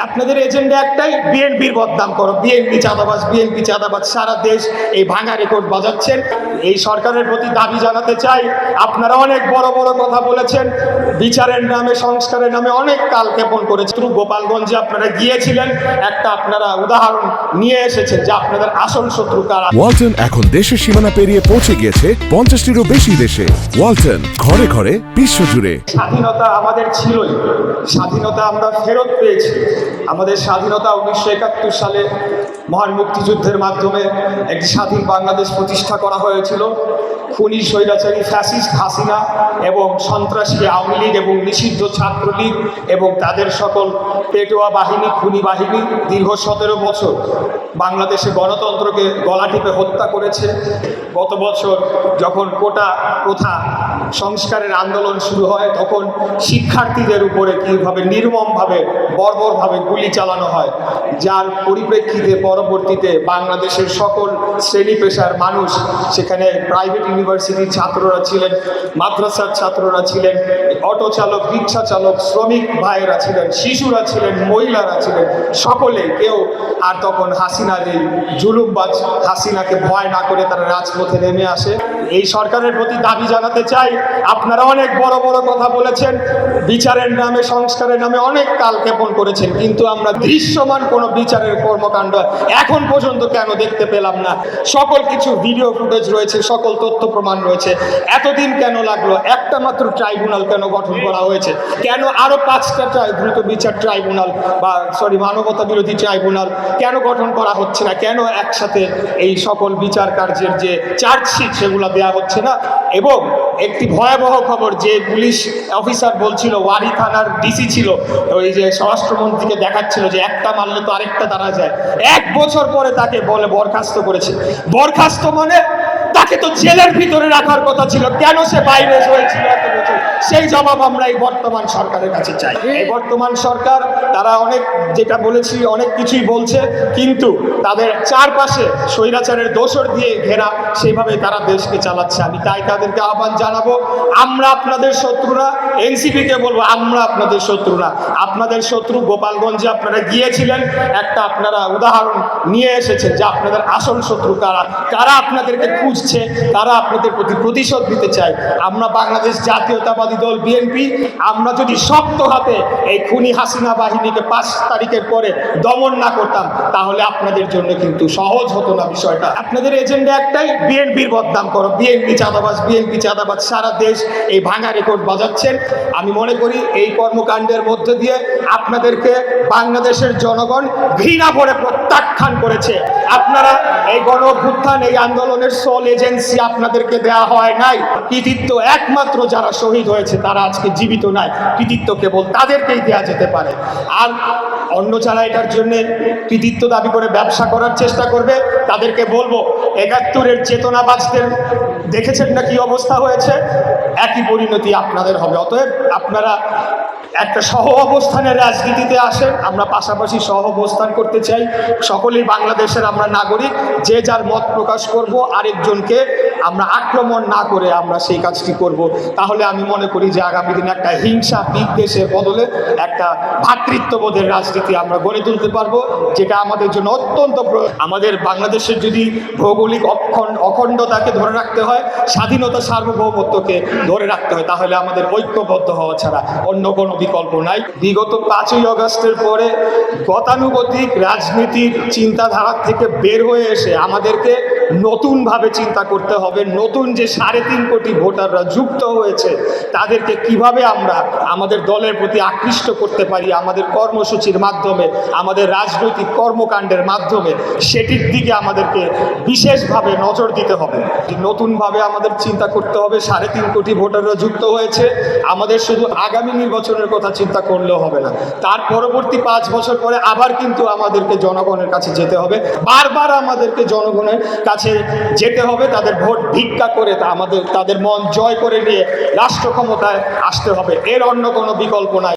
আপনাদের এজেন্ডা একটাই বিএনপির বদনাম করো। বিএনপি চাঁদাবাজ বিএনপি চাঁদাবাজ সারা দেশ এই ভাঙা রেকর্ড বাজাচ্ছেন। এই সরকারের প্রতি দাবি জানাতে চাই আপনারা অনেক বড় বড় কথা বলেছেন বিচারের নামে সংস্কারের নামে অনেক কাল ক্ষেপণ করেছেন। গোপালগঞ্জে আপনারা গিয়েছিলেন একটা আপনারা উদাহরণ নিয়ে এসেছেন যে আপনাদের আসল শত্রু কারা। ওয়ালটন এখন দেশের সীমানা পেরিয়ে পৌঁছে গিয়েছে পঞ্চাশটিরও বেশি দেশে। ওয়ালটন ঘরে ঘরে বিশ্বজুড়ে স্বাধীনতা আমাদের ছিলই। স্বাধীনতা আমরা ফেরত পেয়েছি। আমাদের স্বাধীনতা উনিশশো একাত্তর সালে মহান মুক্তিযুদ্ধের মাধ্যমে একটি স্বাধীন বাংলাদেশ প্রতিষ্ঠা করা হয়েছিল। খুনি, স্বৈরাচারী, ফ্যাসিস্ট, হাসিনা এবং সন্ত্রাসী, আওয়ামী লীগ এবং নিষিদ্ধ ছাত্রলীগ এবং তাদের সকল পেটোয়া বাহিনী, খুনি বাহিনী দীর্ঘ সতেরো বছর বাংলাদেশে গণতন্ত্রকে গলা টিপে হত্যা করেছে। গত বছর যখন কোটা প্রথা সংস্কারের আন্দোলন শুরু হয়, তখন শিক্ষার্থীদের উপরে কীভাবে নির্মমভাবে, বর্বরভাবে গুলি চালানো হয়, যার পরিপ্রেক্ষিতে পরবর্তীতে বাংলাদেশের সকল শ্রেণি পেশার মানুষ সেখানে প্রাইভেট ইউনিভার্সিটির ছাত্ররা ছিলেন, মাদ্রাসার ছাত্ররা ছিলেন, অটো চালক, রিক্সা চালক, শ্রমিক ভাইয়েরা ছিলেন, শিশুরা ছিলেন, মহিলারা ছিলেন, সকলে কেউ আর তখন হাসিনার এই জুলুমবাজ, হাসিনাকে ভয় না করে তারা রাজপথে নেমে আসে। এই সরকারের প্রতি দাবি জানাতে চাই, আপনারা অনেক বড় বড় কথা বলেছেন, বিচারের নামে, সংস্কারের নামে অনেক কাল ক্ষেপণ করেছেন, কিন্তু আমরা দৃশ্যমান কোনো বিচারের কর্মকাণ্ড এখন পর্যন্ত কেন দেখতে পেলাম না? সকল কিছু ভিডিও ফুটেজ রয়েছে, সকল তথ্য প্রমাণ রয়েছে। এতদিন কেন লাগল? একটা মাত্র ট্রাইব্যুনাল কেন গঠন করা হয়েছে? কেন আরও পাঁচটা দ্রুত বিচার ট্রাইব্যুনাল বা সরি মানবতা বিরোধী ট্রাইব্যুনাল কেন গঠন করা হচ্ছে না? কেন একসাথে এই সকল বিচার কার্যের যে চার্জশিট সেগুলো দেওয়া হচ্ছে না? এবং একটি ভয়াবহ খবর, যে পুলিশ অফিসার বলছিল, ওয়ারি থানার ডিসি ছিল, ওই যে স্বরাষ্ট্রমন্ত্রীকে দেখাচ্ছিল যে একটা মারলে তো আরেকটা দাঁড়া যায়। এক বছর পরে তাকে বলে বরখাস্ত করেছে। বরখাস্ত মানে তাকে তো জেলের ভিতরে রাখার কথা ছিল। কেন সে বাইরে হয়েছিল? এত বছর সেই জবাব আমরা এই বর্তমান সরকারের কাছে চাই। এই বর্তমান সরকার, তারা অনেক যেটা বলেছি, অনেক কিছুই বলছে, কিন্তু তাদের চারপাশে স্বৈরাচারের দোসর দিয়ে ঘেরা সেইভাবে তারা দেশকে চালাচ্ছে। আমি তাই তাদেরকে আহ্বান জানাব, আমরা আপনাদের শত্রুরা, এনসিপিকে বলব, আমরা আপনাদের শত্রুরা। আপনাদের শত্রু গোপালগঞ্জে আপনারা গিয়েছিলেন, একটা আপনারা উদাহরণ নিয়ে এসেছেন যে আপনাদের আসল শত্রু কারা? কারা আপনাদেরকে খুঁজছে? তারা আপনাদের প্রতি প্রতিশোধ নিতে চায়? আমরা বাংলাদেশ জাতীয়তাবাদী দল বিএনপি, আমরা যদি শক্ত হাতে এই খুনি হাসিনা বাহিনীকে পাঁচ তারিখের পরে দমন না করতাম, তাহলে আপনাদের জন্য কিন্তু সহজ হতো না বিষয়টা। আপনাদের এজেন্ডা একটাই, বিএনপির বদনাম করো। বিএনপি চাঁদাবাজ বিএনপি চাঁদাবাজ, সারা দেশ এই ভাঙা রেকর্ড বাজাচ্ছেন। আমি মনে করি এই কর্মকাণ্ডের মধ্যে দিয়ে আপনাদেরকে বাংলাদেশের জনগণ ঘৃণা ভরে প্রত্যাখ্যান করেছে আপনারা এই গণ অভ্যুত্থান, এই আন্দোলনের সোল এজেন্সি আপনাদেরকে দেয়া হয় নাই। কৃতিত্ব একমাত্র যারা শহীদ হয়েছে, তারা আজকে জীবিত নাই। কৃতিত্ব কেবল তাদেরকেই দেওয়া যেতে পারে। আর অন্য যারা এটার জন্য কৃতিত্ব দাবি করে ব্যবসা করার চেষ্টা করবে, তাদেরকে বলব, একাত্তরের চেতনাবাজদের দেখেছেন না কি অবস্থা হয়েছে? একই পরিণতি আপনাদের হবে। অতএব আপনারা একটা সহ অবস্থানের রাজনীতিতে আসেন আমরা পাশাপাশি সহ অবস্থান করতে চাই। সকলেই বাংলাদেশের আমরা নাগরিক। যে যার মত প্রকাশ করব, আরেকজনকে আমরা আক্রমণ না করে আমরা সেই কাজটি করব। তাহলে আমি মনে করি যে আগামী দিনে একটা হিংসা বিদ্বেষের বদলে একটা ভ্রাতৃত্ববোধের রাজনীতি আমরা গড়ে তুলতে পারব, যেটা আমাদের জন্য অত্যন্ত। আমাদের বাংলাদেশের যদি ভৌগোলিক অখণ্ড অখণ্ডতাকে ধরে রাখতে হয়, স্বাধীনতা সার্বভৌমত্বকে ধরে রাখতে হয়, তাহলে আমাদের ঐক্যবদ্ধ হওয়া ছাড়া অন্য কোনো বিকল্প নাই। বিগত পাঁচই অগস্টের পরে গতানুগতিক রাজনীতির চিন্তাধারা থেকে বের হয়ে এসে আমাদেরকে নতুনভাবে চিন্তা করতে হবে। নতুন যে সাড়ে তিন কোটি ভোটাররা যুক্ত হয়েছে, তাদেরকে কীভাবে আমরা আমাদের দলের প্রতি আকৃষ্ট করতে পারি, আমাদের কর্মসূচির মাধ্যমে, আমাদের রাজনৈতিক কর্মকাণ্ডের মাধ্যমে, সেটির দিকে আমাদেরকে বিশেষভাবে নজর দিতে হবে। নতুনভাবে আমাদের চিন্তা করতে হবে, সাড়ে তিন কোটি ভোটাররা যুক্ত হয়েছে, আমাদের শুধু আগামী নির্বাচনের কথা চিন্তা করলেও হবে না। তার পরবর্তী পাঁচ বছর পরে আবার কিন্তু আমাদেরকে জনগণের কাছে যেতে হবে। বারবার আমাদেরকে জনগণের কাছে যেতে হবে, তাদের ভোট ভিক্ষা করে তা আমাদের, তাদের মন জয় করে নিয়ে রাষ্ট্র ক্ষমতায় আসতে হবে। এর অন্য কোনো বিকল্প নাই।